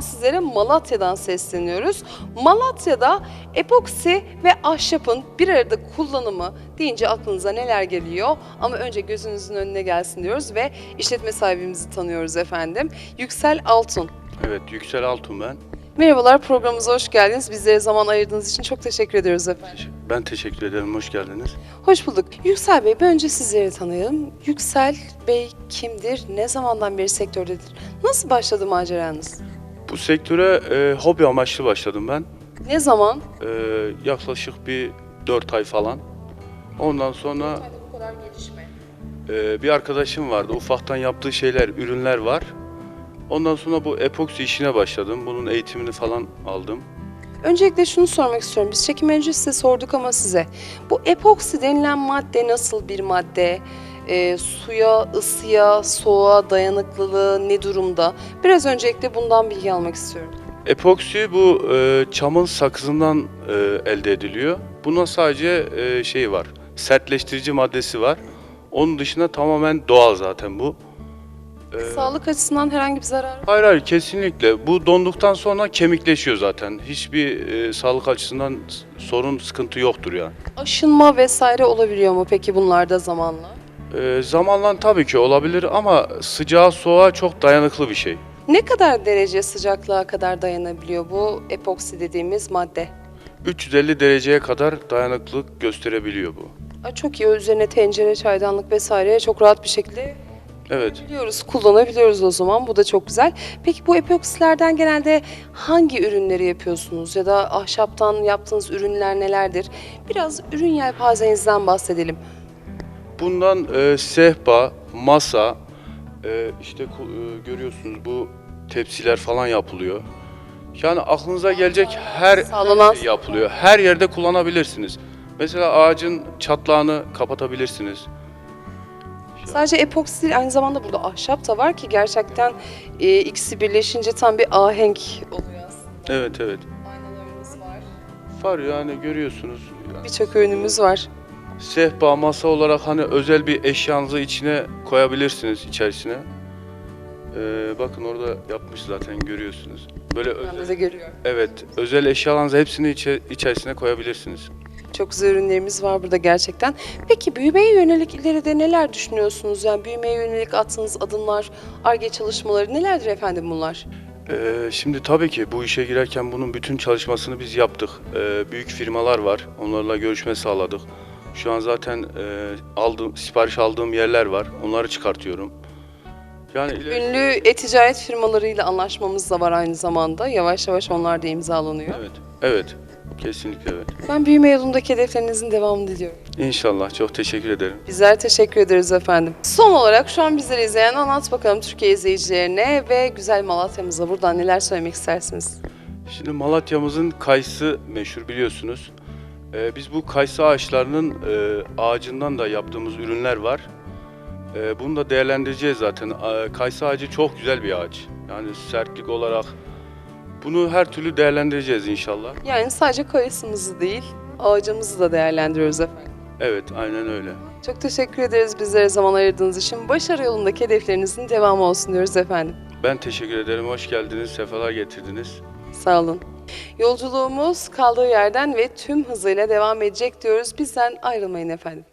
sizlere Malatya'dan sesleniyoruz. Malatya'da epoksi ve ahşapın bir arada kullanımı deyince aklınıza neler geliyor? Ama önce gözünüzün önüne gelsin diyoruz ve işletme sahibimizi tanıyoruz efendim. Yüksel Altun. Evet, Yüksel Altun ben. Merhabalar programımıza hoş geldiniz. Bizlere zaman ayırdığınız için çok teşekkür ediyoruz efendim. Ben teşekkür ederim, hoş geldiniz. Hoş bulduk. Yüksel Bey, önce sizleri tanıyalım. Yüksel Bey kimdir? Ne zamandan beri sektördedir? Nasıl başladı maceranız? Bu sektöre e, hobi amaçlı başladım ben. Ne zaman? E, yaklaşık bir 4 ay falan. Ondan sonra bu kadar gelişme. e, bir arkadaşım vardı, ufaktan yaptığı şeyler, ürünler var. Ondan sonra bu epoksi işine başladım. Bunun eğitimini falan aldım. Öncelikle şunu sormak istiyorum. Biz çekim önce size sorduk ama size. Bu epoksi denilen madde nasıl bir madde? Ee, suya, ısıya, soğuğa dayanıklılığı ne durumda? Biraz öncelikle bundan bilgi almak istiyorum. Epoksi bu e, çamın sakızından e, elde ediliyor. Buna sadece e, şey var, sertleştirici maddesi var. Onun dışında tamamen doğal zaten bu. E, Sağlık açısından herhangi bir zarar Hayır hayır kesinlikle. Bu donduktan sonra kemikleşiyor zaten. Hiçbir e, sağlık açısından sorun, sıkıntı yoktur yani. Aşınma vesaire olabiliyor mu peki bunlarda zamanla? E, zamanla tabii ki olabilir ama sıcağa soğuğa çok dayanıklı bir şey. Ne kadar derece sıcaklığa kadar dayanabiliyor bu epoksi dediğimiz madde? 350 dereceye kadar dayanıklılık gösterebiliyor bu. Aa, Çok iyi. Üzerine tencere, çaydanlık vesaire çok rahat bir şekilde Evet. biliyoruz, kullanabiliyoruz o zaman. Bu da çok güzel. Peki bu epoksilerden genelde hangi ürünleri yapıyorsunuz ya da ahşaptan yaptığınız ürünler nelerdir? Biraz ürün yelpazenizden bahsedelim. Bundan e, sehpa, masa, e, işte e, görüyorsunuz bu tepsiler falan yapılıyor. Yani aklınıza gelecek her Sağlanan şey yapılıyor. Her yerde kullanabilirsiniz. Mesela ağacın çatlağını kapatabilirsiniz. sadece epoksi değil, aynı zamanda burada ahşap da var ki gerçekten e, ikisi birleşince tam bir ahenk oluyor aslında. Evet evet. Aynalarımız var. Var yani görüyorsunuz. Birçok ürünümüz var. Sehpa, masa olarak hani özel bir eşyanızı içine koyabilirsiniz içerisine. Ee, bakın orada yapmış zaten görüyorsunuz. Böyle özel, de görüyorum. evet özel eşyalarınızı hepsini içe- içerisine koyabilirsiniz. Çok güzel ürünlerimiz var burada gerçekten. Peki büyümeye yönelik ileride neler düşünüyorsunuz? Yani büyümeye yönelik attığınız adımlar, ARGE çalışmaları nelerdir efendim bunlar? Ee, şimdi tabii ki bu işe girerken bunun bütün çalışmasını biz yaptık. Ee, büyük firmalar var. Onlarla görüşme sağladık. Şu an zaten e, aldığım, sipariş aldığım yerler var. Onları çıkartıyorum. Yani Ünlü e-ticaret firmalarıyla anlaşmamız da var aynı zamanda. Yavaş yavaş onlar da imzalanıyor. Evet, evet. Kesinlikle evet. Ben büyüme yolundaki hedeflerinizin devamını diliyorum. İnşallah. Çok teşekkür ederim. Bizler teşekkür ederiz efendim. Son olarak şu an bizleri izleyen Anlat Bakalım Türkiye izleyicilerine ve güzel Malatya'mıza buradan neler söylemek istersiniz? Şimdi Malatya'mızın kayısı meşhur biliyorsunuz. Ee, biz bu kayısı ağaçlarının e, ağacından da yaptığımız ürünler var. Ee, bunu da değerlendireceğiz zaten. Ee, kayısı ağacı çok güzel bir ağaç. Yani sertlik olarak bunu her türlü değerlendireceğiz inşallah. Yani sadece kayısımızı değil, ağacımızı da değerlendiriyoruz efendim. Evet, aynen öyle. Çok teşekkür ederiz bizlere zaman ayırdığınız için. Başarı yolundaki hedeflerinizin devamı olsun diyoruz efendim. Ben teşekkür ederim. Hoş geldiniz, sefalar getirdiniz. Sağ olun. Yolculuğumuz kaldığı yerden ve tüm hızıyla devam edecek diyoruz. Bizden ayrılmayın efendim.